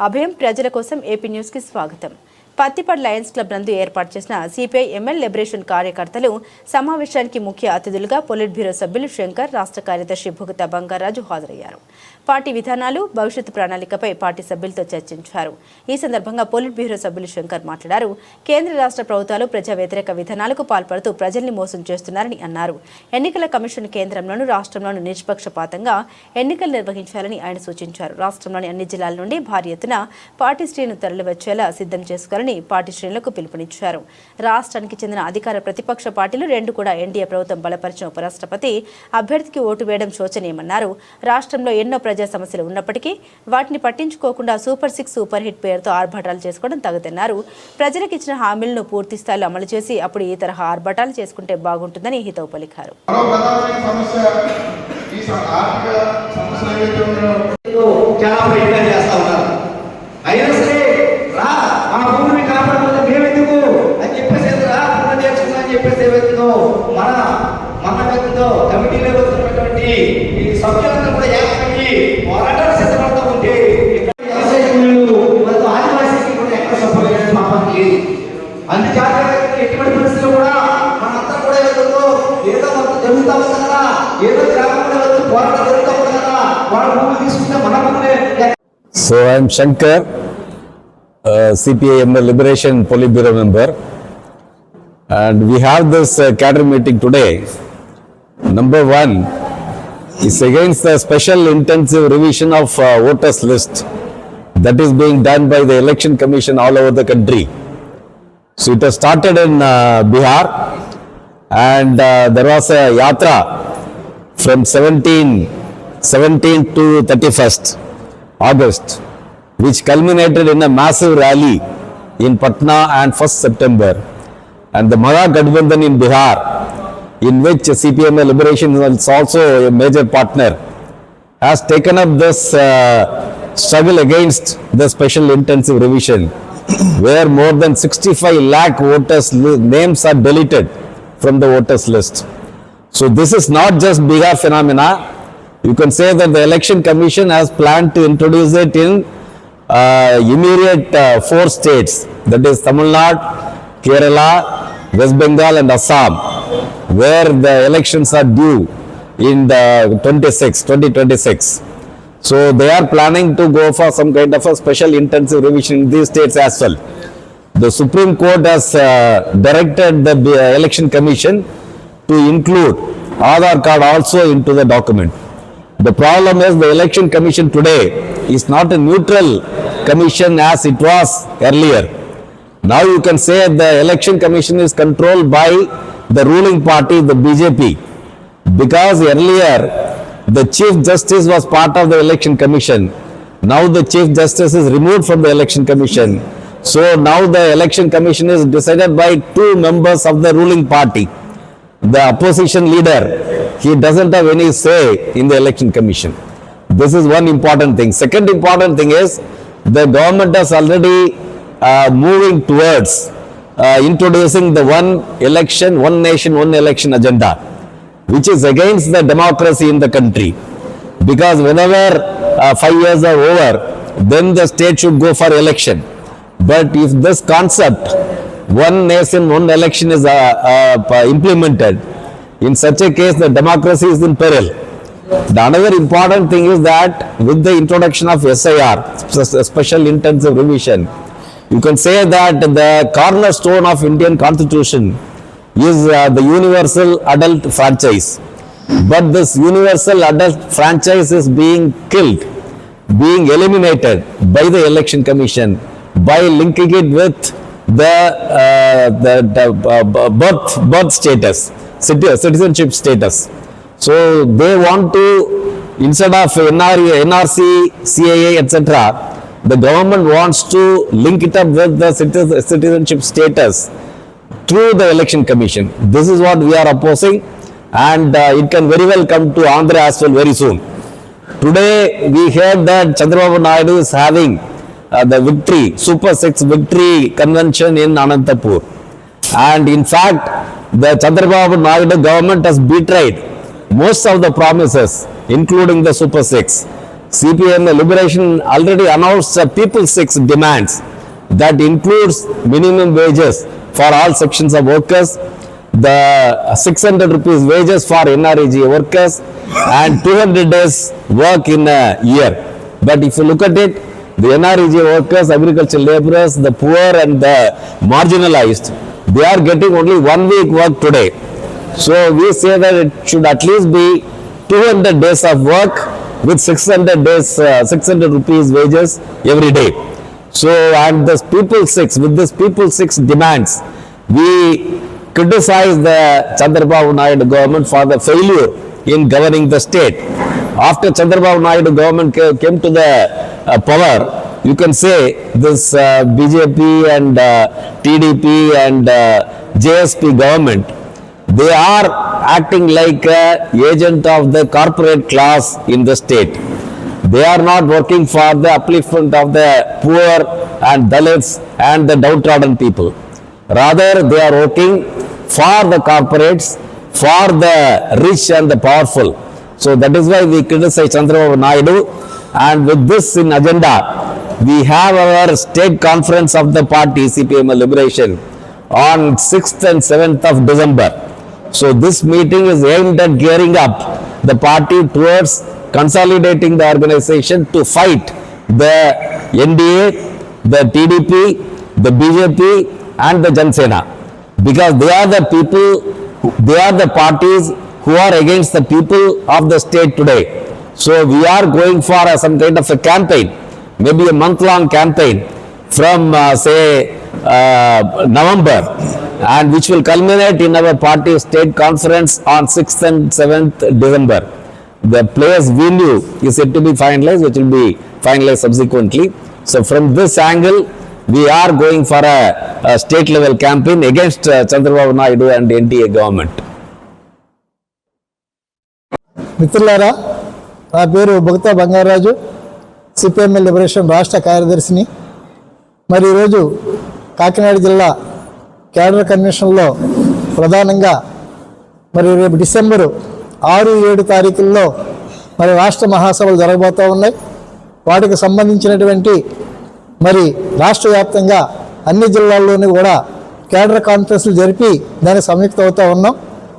అభయం ప్రజల కోసం ఏపీ న్యూస్కి స్వాగతం. పత్తిపడ్ లయన్స్ క్లబ్ నందు ఏర్పాటు చేసిన సిపిఐ ఎంఎల్ లిబరేషన్ కార్యకర్తలు సమావేశానికి ముఖ్య అతిథులుగా పొలిట్ బ్యూరో సభ్యులు శంకర్ రాష్ట్ర కార్యదర్శి భుగత బంగారాజు హాజరయ్యారు. పార్టీ విధానాలు భవిష్యత్తు ప్రణాళికపై పార్టీ సభ్యులతో చర్చించారు. ఈ సందర్భంగా పోలిట్ బ్యూరో సభ్యులు శంకర్ మాట్లాడారు. కేంద్ర రాష్ట్ర ప్రభుత్వాలు ప్రజా వ్యతిరేక విధానాలకు పాల్పడుతూ ప్రజల్ని మోసం చేస్తున్నారని అన్నారు. ఎన్నికల కమిషన్ కేంద్రంలోను రాష్ట్రంలోను నిష్పక్షపాతంగా ఎన్నికలు నిర్వహించాలని ఆయన సూచించారు. రాష్ట్రంలోని అన్ని జిల్లాల నుండి భారీ ఎత్తున పార్టీ శ్రేణులు తరలివచ్చేలా సిద్ధం చేసుకోవాలని పార్టీ శ్రేణులకు పిలుపునిచ్చారు. రాష్ట్రానికి చెందిన అధికార ప్రతిపక్ష పార్టీలు రెండు కూడా ఎన్డీఏ ప్రభుత్వం బలపరిచిన ఉపరాష్ట్రపతి అభ్యర్థికి ఓటు వేయడం శోచనీయమన్నారు. రాష్ట్రంలో ఎన్నో ప్రజా సమస్యలు ఉన్నప్పటికీ వాటిని పట్టించుకోకుండా సూపర్ సిక్స్ సూపర్ హిట్ పేరుతో ఆర్భాటాలు చేసుకోవడం తగదన్నారు. ప్రజలకు ఇచ్చిన హామీలను పూర్తి స్థాయిలో అమలు చేసి అప్పుడు ఈ తరహా ఆర్భాటాలు చేసుకుంటే బాగుంటుందని హితవు పలికారు. చాలా ప్రయత్నాలు చేస్తా ఉన్నారు. అయినా సరే రా భూమిని కాపాడకపోతే మేమెందుకు? అని చెప్పేసి రా నేర్చుకున్నా అని చెప్పేసి ఏవైతుందో మన మన వ్యక్తితో కమిటీలో వచ్చినటువంటి ఈ సభ్యులందరూ కూడా ఏకమైన పోరాటాలు సిద్ధపడుతూ ఉంటే ఇక్కడ వ్యవసాయ కూలీలు మరియు ఆదివాసీకి కూడా ఎక్కడ సపోర్ట్ చేయడం మా పని లేదు అందుచేత ఎటువంటి పరిస్థితుల్లో కూడా మనంతా కూడా ఏదో ఏదో మొత్తం జరుగుతా ఉంది కదా ఏదో గ్రామంలో ఏదో పోరాటం జరుగుతూ ఉంది కదా వాళ్ళ భూములు తీసుకుంటే మన భూములే So I'm Shankar, uh, CPIM Liberation Politburo member, and we have this uh, cadre meeting today. Number one is against the special intensive revision of uh, voters list that is being done by the election commission all over the country. So it has started in uh, Bihar, and uh, there was a yatra from 17, 17 to 31st. August, which culminated in a massive rally in Patna and 1st September. And the Maha Gadbandhan in Bihar, in which CPM Liberation is also a major partner, has taken up this uh, struggle against the special intensive revision, where more than 65 lakh voters' names are deleted from the voters list. So this is not just Bihar phenomena. You can say that the election commission has planned to introduce it in uh, immediate uh, four states, that is Tamil Nadu, Kerala, West Bengal and Assam, where the elections are due in the 26, 2026. So they are planning to go for some kind of a special intensive revision in these states as well. The Supreme Court has uh, directed the B- Election Commission to include Aadhaar card also into the document. The problem is the Election Commission today is not a neutral commission as it was earlier. Now you can say the Election Commission is controlled by the ruling party, the BJP. Because earlier, the Chief Justice was part of the Election Commission. Now the Chief Justice is removed from the Election Commission. So now the Election Commission is decided by two members of the ruling party. The opposition leader, he doesn't have any say in the Election Commission. This is one important thing. Second important thing is, the government is already uh, moving towards introducing the one election, one nation, one election agenda which is against the democracy in the country. Because whenever uh, five years are over, then the state should go for election. But if this concept, one nation, one election is uh, uh, implemented, in such a case, the democracy is in peril. The another important thing is that with the introduction of SIR, Special Intensive Revision, you can say that the cornerstone of Indian Constitution is uh, the universal adult franchise. But this universal adult franchise is being killed, being eliminated by the election commission by linking it with the, uh, the, the uh, birth, birth status, citi- citizenship status. So they want to, instead of NR, NRC, CAA, etc., the government wants to link it up with the citizenship status through the election commission. This is what we are opposing and uh, it can very well come to Andhra as well very soon. Today we heard that Chandrababu Naidu is having uh, the victory, Super 6 victory convention in Anantapur. And in fact, the Chandrababu Naidu government has betrayed most of the promises, including the Super 6. CPM Liberation already announced the People Six demands that includes minimum wages for all sections of workers, the 600 rupees wages for NREG workers, and 200 days work in a year. But if you look at it, the NREG workers, agricultural laborers, the poor and the marginalized, they are getting only one week work today. So we say that it should at least be 200 days of work with 600 days, uh, 600 rupees wages every day. So and this people six, with this people six demands, we criticize the Chandrababu Naidu government for the failure in governing the state. After Chandrababu Naidu government came to the uh, power, you can say this uh, BJP and uh, TDP and uh, JSP government, they are acting like a agent of the corporate class in the state. They are not working for the upliftment of the poor and Dalits and the downtrodden people. Rather, they are working for the corporates, for the rich and the powerful. So that is why we criticize Chandrababu Naidu. And with this in agenda, we have our state conference of the party CPM Liberation on 6th and 7th of December. So this meeting is aimed at gearing up the party towards consolidating the organization to fight the NDA, the TDP, the BJP and the Jansena. Because they are the people, they are the parties who are against the people of the state today. So we are going for some kind of a campaign, maybe a month-long campaign from uh, say uh, November and which will culminate in our party state conference on 6th and 7th December. The players venue is yet to be finalized, which will be finalized subsequently. So from this angle, we are going for a, a state level campaign against uh, Chandrababu Naidu and NDA government. మిత్రులారా నా పేరు భక్త Bangarraju CPML liberation రాష్ట్ర కార్యదర్శిని మరి ఈరోజు కాకినాడ జిల్లా cadre కన్వెన్షన్లో ప్రధానంగా మరి రేపు డిసెంబరు ఆరు ఏడు తారీఖుల్లో మరి రాష్ట్ర మహాసభలు జరగబోతూ ఉన్నాయి. వాటికి సంబంధించినటువంటి మరి రాష్ట్ర వ్యాప్తంగా అన్ని జిల్లాల్లోనూ కూడా కేడర్ కాన్ఫరెన్స్లు జరిపి దానికి సంయుక్త అవుతూ ఉన్నాం.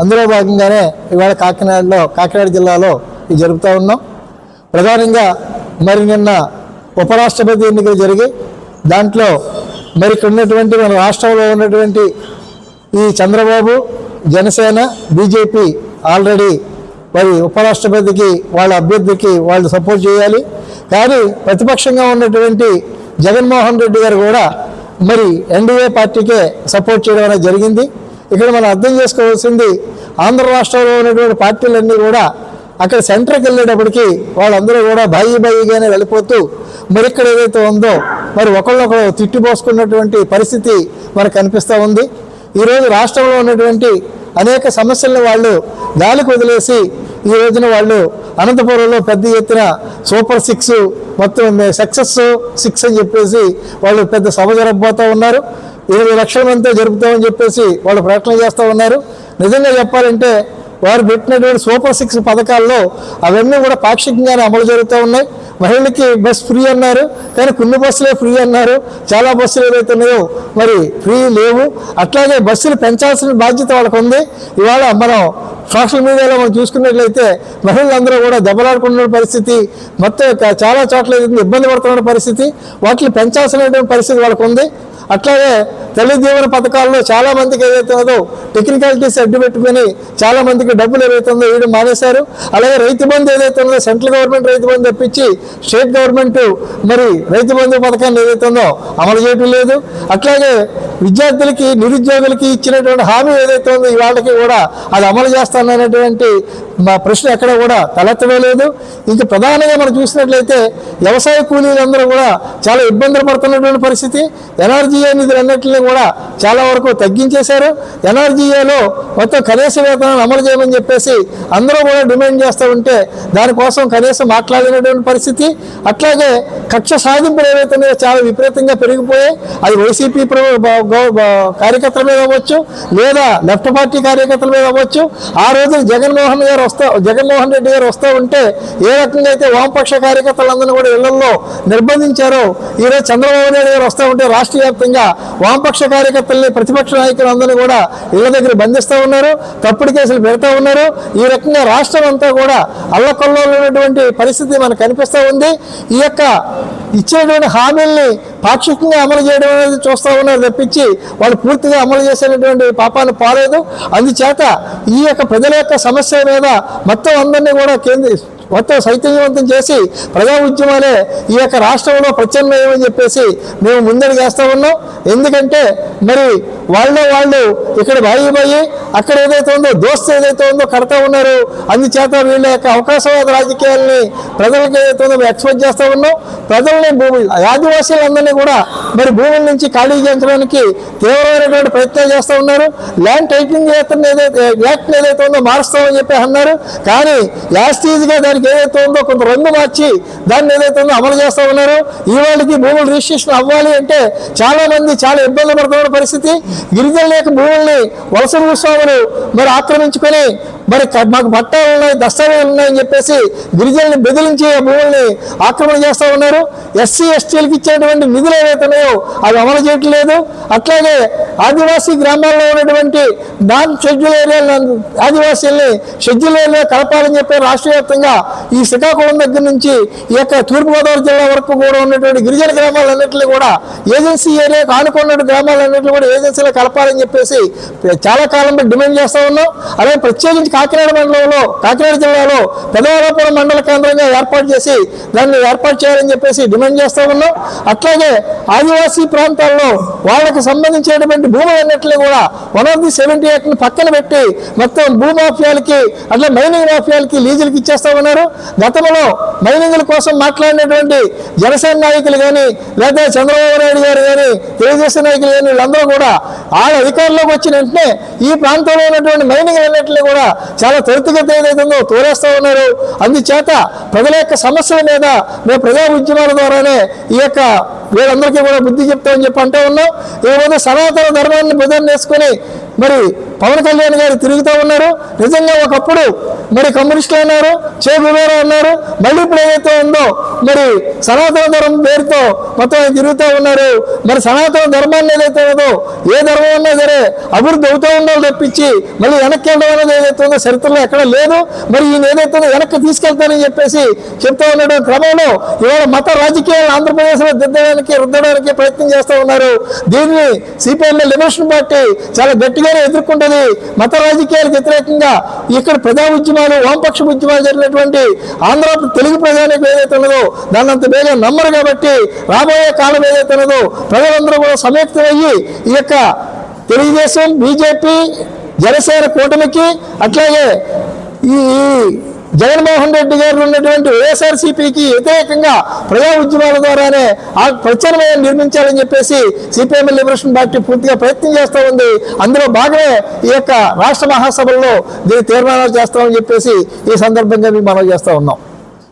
అందులో భాగంగానే ఇవాళ కాకినాడలో కాకినాడ జిల్లాలో ఇది జరుపుతూ ఉన్నాం. ప్రధానంగా మరి నిన్న ఉపరాష్ట్రపతి ఎన్నికలు జరిగి దాంట్లో మరి ఇక్కడ ఉన్నటువంటి మన రాష్ట్రంలో ఉన్నటువంటి ఈ చంద్రబాబు జనసేన బీజేపీ ఆల్రెడీ మరి ఉపరాష్ట్రపతికి వాళ్ళ అభ్యర్థికి వాళ్ళు సపోర్ట్ చేయాలి. కానీ ప్రతిపక్షంగా ఉన్నటువంటి జగన్మోహన్ రెడ్డి గారు కూడా మరి ఎన్డీఏ పార్టీకే సపోర్ట్ చేయడం అనేది జరిగింది. ఇక్కడ మనం అర్థం చేసుకోవాల్సింది ఆంధ్ర రాష్ట్రంలో ఉన్నటువంటి పార్టీలన్నీ కూడా అక్కడ సెంటర్కి వెళ్ళేటప్పటికి వాళ్ళందరూ కూడా బాయి బాయిగానే వెళ్ళిపోతూ మరి ఇక్కడ ఏదైతే ఉందో మరి ఒకళ్ళొకరు తిట్టిపోసుకున్నటువంటి పరిస్థితి మనకు కనిపిస్తూ ఉంది. ఈరోజు రాష్ట్రంలో ఉన్నటువంటి అనేక సమస్యలను వాళ్ళు గాలికి వదిలేసి ఈ రోజున వాళ్ళు అనంతపురంలో పెద్ద ఎత్తున సూపర్ సిక్స్ మొత్తం సక్సెస్ సిక్స్ అని చెప్పేసి వాళ్ళు పెద్ద సభ జరగబోతూ ఉన్నారు. ఇరవై లక్షల మందితో జరుపుతామని చెప్పేసి వాళ్ళు ప్రకటన చేస్తూ ఉన్నారు. నిజంగా చెప్పాలంటే వారు పెట్టినటువంటి సూపర్ సిక్స్ పథకాల్లో అవన్నీ కూడా పాక్షికంగానే అమలు జరుగుతూ ఉన్నాయి. మహిళలకి బస్ ఫ్రీ అన్నారు. కానీ కొన్ని బస్సులే ఫ్రీ అన్నారు. చాలా బస్సులు ఏవైతే ఉన్నాయో మరి ఫ్రీ లేవు. అట్లాగే బస్సులు పెంచాల్సిన బాధ్యత వాళ్ళకు ఉంది ఇవాళ మనం సోషల్ మీడియాలో మనం చూసుకున్నట్లయితే మహిళలందరూ కూడా దెబ్బలాడుకున్న పరిస్థితి మొత్తం చాలా చోట్ల ఇబ్బంది పడుతున్న పరిస్థితి వాటిని పెంచాల్సినటువంటి పరిస్థితి వాళ్ళకు ఉంది అట్లాగే తల్లి దీవెన పథకాల్లో చాలా మందికి ఏదైతే ఉందో టెక్నికాలిటీస్ అడ్డు పెట్టుకుని చాలా మందికి డబ్బులు ఏదైతే ఉందో వేయడం మానేశారు. అలాగే రైతు బంధు ఏదైతే ఉందో సెంట్రల్ గవర్నమెంట్ రైతు బంధు తెప్పించి స్టేట్ గవర్నమెంట్ మరి రైతు బంధు పథకాన్ని ఏదైతే ఉందో అమలు చేయడం లేదు. అట్లాగే విద్యార్థులకి నిరుద్యోగులకి ఇచ్చినటువంటి హామీ ఏదైతే ఉందో ఇవాళకి కూడా అది అమలు చేస్తాననేటువంటి మా ప్రశ్న ఎక్కడ కూడా తలెత్తడం లేదు. ఇంకా ప్రధానంగా మనం చూసినట్లయితే వ్యవసాయ కూలీలందరూ కూడా చాలా ఇబ్బందులు పడుతున్నటువంటి పరిస్థితి. ఎన్ఆర్జీఏ నిధులు అన్నింటినీ కూడా చాలా వరకు తగ్గించేశారు. ఎన్ఆర్జీఏలో మొత్తం కనీస వేతనాన్ని అమలు చేయమని చెప్పేసి అందరూ కూడా డిమాండ్ చేస్తూ ఉంటే దానికోసం కనీసం మాట్లాడినటువంటి పరిస్థితి. అట్లాగే కక్ష సాధింపులు ఏవైతే చాలా విపరీతంగా పెరిగిపోయాయి. అది వైసీపీ కార్యకర్తల మీద అవ్వచ్చు లేదా లెఫ్ట్ పార్టీ కార్యకర్తల మీద అవ్వచ్చు. ఆ రోజు జగన్మోహన్ గారు వస్తా జగన్మోహన్ రెడ్డి గారు వస్తూ ఉంటే ఏ రకంగా అయితే వామపక్ష కార్యకర్తలందరినీ కూడా ఇళ్ళలో నిర్బంధించారో ఈరోజు చంద్రబాబు నాయుడు గారు వస్తూ ఉంటే రాష్ట్ర వ్యాప్తంగా వామపక్ష కార్యకర్తల్ని ప్రతిపక్ష నాయకులందరినీ కూడా ఇళ్ళ దగ్గర బంధిస్తూ ఉన్నారు తప్పుడు కేసులు పెడతా ఉన్నారు. ఈ రకంగా రాష్ట్రం అంతా కూడా అల్లకొల్లో ఉన్నటువంటి పరిస్థితి మనకు కనిపిస్తూ ఉంది. ఈ యొక్క ఇచ్చేటువంటి హామీల్ని పాక్షికంగా అమలు చేయడం అనేది చూస్తూ ఉన్నారు తప్పించి వాళ్ళు పూర్తిగా అమలు చేసేటటువంటి పాపాలు పాలేదు. అందుచేత ఈ యొక్క ప్రజల యొక్క సమస్య మీద మొత్తం అందరినీ కూడా కేంద్ర మొత్తం సైతన్యవంతం చేసి ప్రజా ఉద్యమాలే ఈ యొక్క రాష్ట్రంలో ప్రత్యామ్నాయమని చెప్పేసి మేము ముందడుగు వేస్తూ ఉన్నాం. ఎందుకంటే మరి వాళ్ళు వాళ్ళు ఇక్కడ బాయి బాయి అక్కడ ఏదైతే ఉందో దోస్తు ఏదైతే ఉందో కడతా ఉన్నారు అందుచేత వీళ్ళ యొక్క అవకాశవాద రాజకీయాల్ని ప్రజలకు ఏదైతే ఉందో మేము ఎక్స్పెక్ట్ చేస్తూ ఉన్నాం. ప్రజల్ని భూమి ఆదివాసీలందరినీ కూడా మరి భూముల నుంచి ఖాళీ చేయించడానికి తీవ్రమైనటువంటి ప్రయత్నాలు చేస్తూ ఉన్నారు. ల్యాండ్ టైటింగ్ ఏదైతే యాక్ట్ ఏదైతే ఉందో మారుస్తామని చెప్పి అన్నారు. కానీ యాస్టీజ్గా దానికి ఏదైతే ఉందో కొంత రంగు మార్చి దాన్ని ఏదైతే ఉందో అమలు చేస్తూ ఉన్నారు. ఇవాళకి భూములు రిజిస్ట్రేషన్ అవ్వాలి అంటే చాలా మంది చాలా ఇబ్బంది పడుతున్న పరిస్థితి. గిరిజనుల యొక్క భూముల్ని వలస భూస్వాములు మరి ఆక్రమించుకొని మరి మాకు పట్టాలు ఉన్నాయి దస్తావేజులు ఉన్నాయని చెప్పేసి గిరిజనుల్ని బెదిరించి ఆ భూముల్ని ఆక్రమణ చేస్తూ ఉన్నారు. ఎస్సీ ఎస్టీలకు ఇచ్చేటువంటి నిధులు ఏవైతున్నాయో అవి అమలు చేయట్లేదు అట్లాగే ఆదివాసీ గ్రామాల్లో ఉన్నటువంటి నాన్ షెడ్యూల్ ఏరియాల ఆదివాసీల్ని షెడ్యూల్ ఏరియా కలపాలని చెప్పి రాష్ట్ర వ్యాప్తంగా ఈ శ్రీకాకుళం దగ్గర నుంచి ఈ యొక్క తూర్పుగోదావరి జిల్లా వరకు కూడా ఉన్నటువంటి గిరిజన గ్రామాలన్నింటినీ కూడా ఏజెన్సీ ఏరియాకు ఆనుకున్న గ్రామాలన్నింటినీ కూడా ఏజెన్సీలో కలపాలని చెప్పేసి చాలా కాలంలో డిమాండ్ చేస్తూ ఉన్నాం. అలాగే ప్రత్యేకించి కాకినాడ మండలంలో కాకినాడ జిల్లాలో పెదవాలపురం మండల కేంద్రంగా ఏర్పాటు చేసి దాన్ని ఏర్పాటు చేయాలని చెప్పేసి డిమాండ్ చేస్తూ ఉన్నాం. అట్లాగే ఆదివాసీ ప్రాంతాల్లో వాళ్ళకి సంబంధించినటువంటి భూములన్నింటినీ కూడా వన్ ఆఫ్ ది సెవెంటీ ఎయిట్ని పక్కన పెట్టి మొత్తం భూ మాఫియాలకి అట్లా మైనింగ్ మాఫియాలకి లీజులకి ఇచ్చేస్తా ఉన్నారు. గతంలో మైనింగ్ల కోసం మాట్లాడినటువంటి జనసేన నాయకులు కానీ లేదా చంద్రబాబు నాయుడు గారు కానీ తెలుగుదేశం నాయకులు కానీ వీళ్ళందరూ కూడా వాళ్ళ అధికారంలోకి వచ్చిన వెంటనే ఈ ప్రాంతంలో ఉన్నటువంటి మైనింగ్ అన్నింటినీ కూడా చాలా త్వరితగతి ఏదైతుందో ఉందో తోలేస్తూ ఉన్నారు. అందుచేత ప్రజల యొక్క సమస్యల మీద మేము ప్రజా ఉద్యమాల ద్వారానే ఈ యొక్క వీళ్ళందరికీ కూడా బుద్ధి చెప్తామని చెప్పి అంటూ ఉన్నాం. ఏమైనా సనాతన ధర్మాన్ని బుధం వేసుకొని మరి పవన్ కళ్యాణ్ గారు తిరుగుతూ ఉన్నారు. నిజంగా ఒకప్పుడు మరి కమ్యూనిస్టులు అన్నారు చే ఉన్నారు అన్నారు. మళ్ళీ ఇప్పుడు ఏదైతే ఉందో మరి సనాతన ధర్మం పేరుతో మొత్తం తిరుగుతూ ఉన్నారు. మరి సనాతన ధర్మాన్ని ఏదైతే ఉందో ఏ ధర్మం ఉన్నా సరే అభివృద్ధి అవుతూ ఉండాలి తప్పించి మళ్ళీ వెనక్కి వెళ్ళడం అనేది ఏదైతే ఉందో చరిత్రలో ఎక్కడ లేదు. మరి ఈయన ఏదైతే ఉందో వెనక్కి తీసుకెళ్తానని చెప్పేసి చెప్తా ఉండడం క్రమంలో ఇవాళ మత రాజకీయాలు ఆంధ్రప్రదేశ్లో దిద్దడానికి రుద్దడానికి ప్రయత్నం చేస్తూ ఉన్నారు. దీన్ని సిపిఎం లిబరేషన్ పార్టీ చాలా గట్టిగానే ఎదుర్కొంటుంది మత రాజకీయాలకు వ్యతిరేకంగా ఇక్కడ ప్రజా ఉద్యమాలు వామపక్ష ఉద్యమాలు జరిగినటువంటి ఆంధ్ర తెలుగు ప్రజానికి ఏదైతే ఉన్నదో దాన్ని అంత వేగం నమ్మరు కాబట్టి రాబోయే కాలం ఏదైతే ఉన్నదో ప్రజలందరూ కూడా సంయుక్తమయ్యి ఈ యొక్క తెలుగుదేశం బీజేపీ జనసేన కూటమికి అట్లాగే ఈ జగన్మోహన్ రెడ్డి గారు ఉన్నటువంటి వైఎస్ఆర్సీపీకి వ్యతిరేకంగా ప్రజా ఉద్యమాల ద్వారానే ఆ ప్రత్యామ్నాయం నిర్మించాలని చెప్పేసి సిపిఎం లిబరేషన్ పార్టీ పూర్తిగా ప్రయత్నం చేస్తూ ఉంది. అందులో భాగమే ఈ యొక్క రాష్ట్ర మహాసభల్లో దీన్ని తీర్మానాలు చేస్తామని చెప్పేసి ఈ సందర్భంగా మేము మనం చేస్తూ ఉన్నాం.